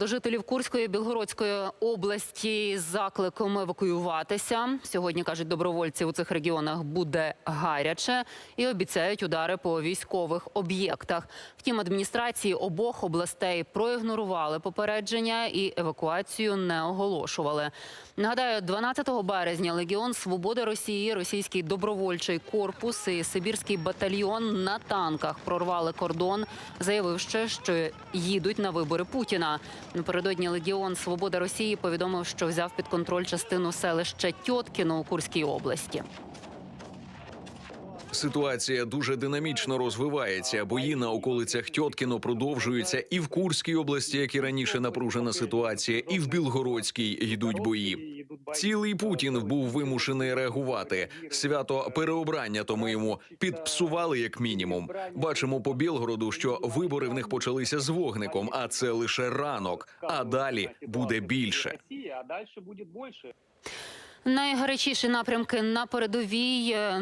До жителів Курської Білгородської області з закликом евакуюватися. Сьогодні кажуть добровольці у цих регіонах буде гаряче і обіцяють удари по військових об'єктах. Втім, адміністрації обох областей проігнорували попередження і евакуацію не оголошували. Нагадаю, 12 березня Легіон Свободи Росії, російський добровольчий корпус і Сибірський батальйон на танках прорвали кордон, заявивши, що їдуть на вибори Путіна. Напередодні Легіон Свобода Росії повідомив, що взяв під контроль частину селища Тьоткіно у Курській області. Ситуація дуже динамічно розвивається. Бої на околицях Тьоткіно продовжуються і в Курській області, як і раніше напружена ситуація, і в Білгородській йдуть бої. Цілий Путін був вимушений реагувати. Свято переобрання тому йому підпсували як мінімум. Бачимо по Білгороду, що вибори в них почалися з вогником, а це лише ранок. А далі буде більше. Найгарячіші напрямки на передовій. е,